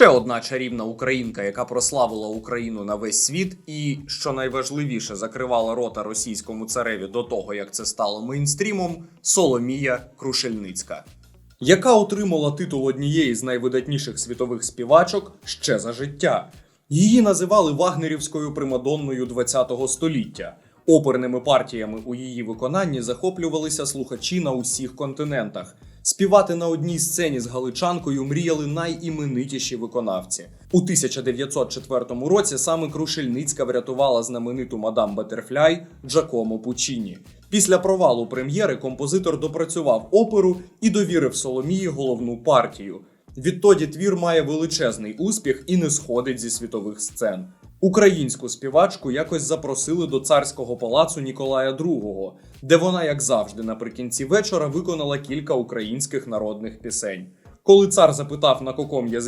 Ще одна чарівна українка, яка прославила Україну на весь світ, і що найважливіше, закривала рота російському цареві до того, як це стало мейнстрімом, Соломія Крушельницька, яка отримала титул однієї з найвидатніших світових співачок ще за життя. Її називали вагнерівською примадонною ХХ століття. Оперними партіями у її виконанні захоплювалися слухачі на усіх континентах. Співати на одній сцені з галичанкою мріяли найіменитіші виконавці. У 1904 році саме Крушельницька врятувала знамениту мадам Батерфляй Джакомо Пучіні. Після провалу прем'єри композитор допрацював оперу і довірив Соломії головну партію. Відтоді твір має величезний успіх і не сходить зі світових сцен. Українську співачку якось запросили до царського палацу Ніколая II, де вона, як завжди, наприкінці вечора виконала кілька українських народних пісень. Коли цар запитав, на каком язикі